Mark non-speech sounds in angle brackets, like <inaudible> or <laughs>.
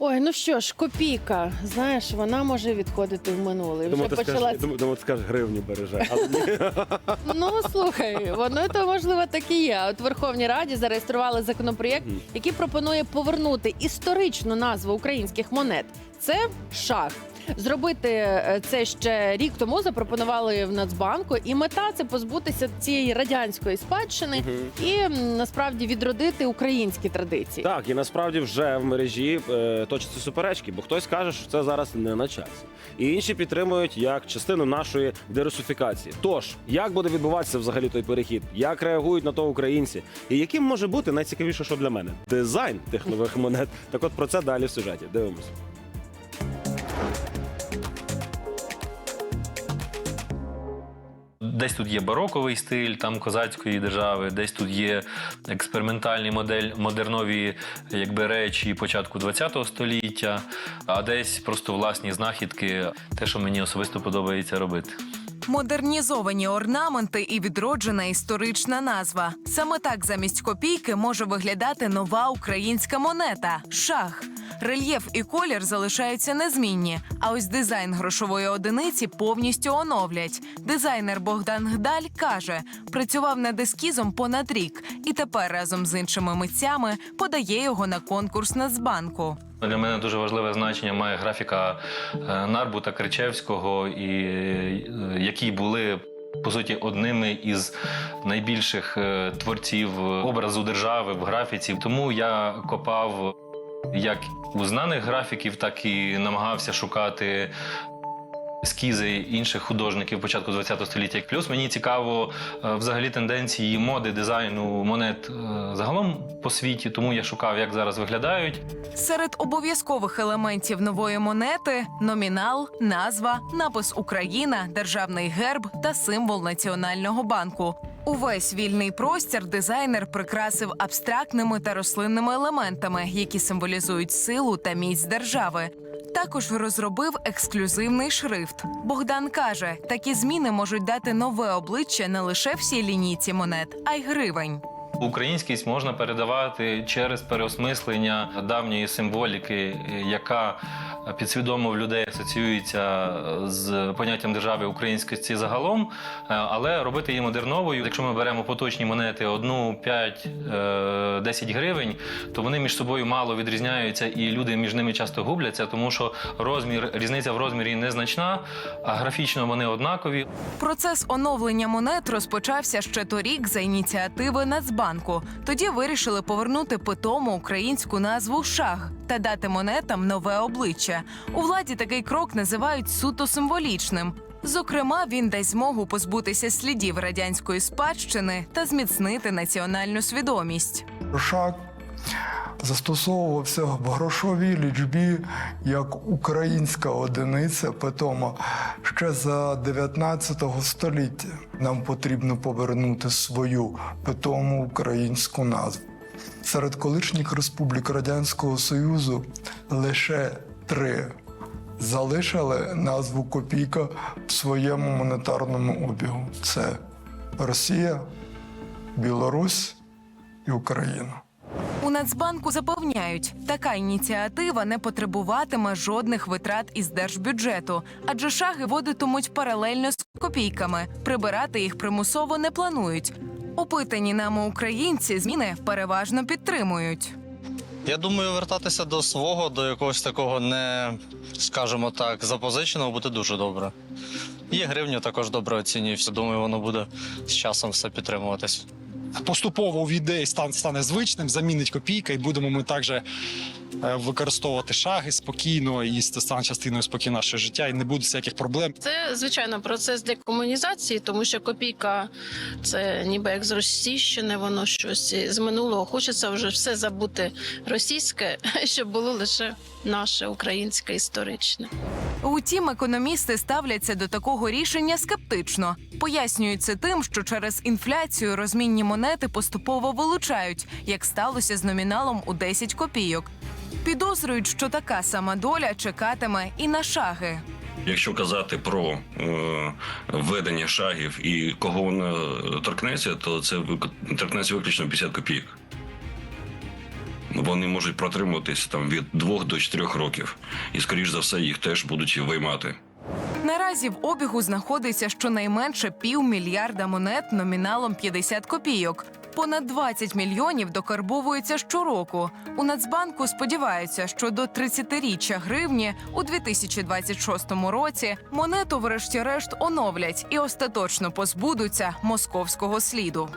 Ой, ну що ж, копійка. Знаєш, вона може відходити в минуле. Думаю, Вже ти скажеш, думаю, думаю, ти скажеш гривню береже. Але ні. Ну слухай, воно то можливо так і є. От в Верховній Раді зареєстрували законопроєкт, Мгм. який пропонує повернути історичну назву українських монет. Це шах. Зробити е, це ще рік тому запропонували в Нацбанку, і мета це позбутися цієї радянської спадщини Мгм. і насправді відродити українські традиції. Так, і насправді вже в мережі е, точаться суперечки, бо хтось каже, що це зараз не на часі. І інші підтримують як частину нашої дерусифікації. Тож, як буде відбуватися взагалі той перехід? Як реагують на то українці? І яким може бути найцікавіше, що для мене дизайн тих нових монет? Так от про це далі в сюжеті. Дивимось. Десь тут є бароковий стиль там козацької держави, десь тут є експериментальні модель, модернові якби речі початку ХХ століття, а десь просто власні знахідки, те, що мені особисто подобається робити. Модернізовані орнаменти і відроджена історична назва. Саме так замість копійки може виглядати нова українська монета шах. Рельєф і колір залишаються незмінні. А ось дизайн грошової одиниці повністю оновлять. Дизайнер Богдан Гдаль каже, працював над ескізом понад рік і тепер разом з іншими митцями подає його на конкурс Нацбанку. Для мене дуже важливе значення має графіка е, Нарбута Кричевського, і, е, які були. По суті, одними із найбільших е, творців образу держави в графіці. Тому я копав як у знаних графіків, так і намагався шукати ескізи інших художників початку ХХ століття. Плюс мені цікаво е, взагалі тенденції моди дизайну монет е, загалом по світі, тому я шукав, як зараз виглядають. Серед обов'язкових елементів нової монети номінал, назва, напис Україна, державний герб та символ Національного банку. Увесь вільний простір дизайнер прикрасив абстрактними та рослинними елементами, які символізують силу та міць держави. Також розробив ексклюзивний шрифт. Богдан каже, такі зміни можуть дати нове обличчя не лише всій лінійці монет, а й гривень. Українськість можна передавати через переосмислення давньої символіки, яка підсвідомо в людей асоціюється з поняттям держави українськості загалом, е, але робити її модерновою. Якщо ми беремо поточні монети 1, 5, е, 10 гривень, то вони між собою мало відрізняються, і люди між ними часто губляться, тому що розмір різниця в розмірі незначна, а графічно вони однакові. Процес оновлення монет розпочався ще торік за ініціативи Нацбанку. Тоді вирішили повернути питому українську назву шах та дати монетам нове обличчя. У владі такий крок називають суто символічним. Зокрема, він дасть змогу позбутися слідів радянської спадщини та зміцнити національну свідомість. Шаг застосовувався в грошовій лічбі як українська одиниця, питома ще за 19 століття. Нам потрібно повернути свою питому українську назву. Серед колишніх республік Радянського Союзу лише три залишили назву копійка в своєму монетарному обігу: це Росія, Білорусь і Україна. У Нацбанку запевняють, така ініціатива не потребуватиме жодних витрат із держбюджету, адже шаги водитимуть паралельно з копійками. Прибирати їх примусово не планують. Опитані нами українці зміни переважно підтримують. Я думаю, вертатися до свого, до якогось такого не, скажімо так, запозиченого буде дуже добре. Є гривню також добре оцінюю. Думаю, воно буде з часом все підтримуватись. Поступово увійде і стан стане звичним, замінить копійка, і будемо ми також е, використовувати шаги спокійно, і стане частиною спокійно нашого життя, і не буде всяких проблем. Це звичайно процес декомунізації, тому що копійка це ніби як з російщини, воно щось з минулого. Хочеться вже все забути російське, <laughs> щоб було лише наше українське історичне. Утім, економісти ставляться до такого рішення скептично. Пояснюють тим, що через інфляцію розмінні монети поступово вилучають, як сталося з номіналом у 10 копійок. Підозрюють, що така сама доля чекатиме і на шаги. Якщо казати про е, введення шагів і кого воно торкнеться, то це торкнеться виключно 50 копійок. Вони можуть протримуватись там від двох до чотирьох років, і скоріш за все їх теж будуть виймати. Наразі в обігу знаходиться щонайменше півмільярда монет номіналом 50 копійок. Понад 20 мільйонів докарбовуються щороку. У Нацбанку сподіваються, що до 30-річчя гривні у 2026 році монету, врешті-решт, оновлять і остаточно позбудуться московського сліду.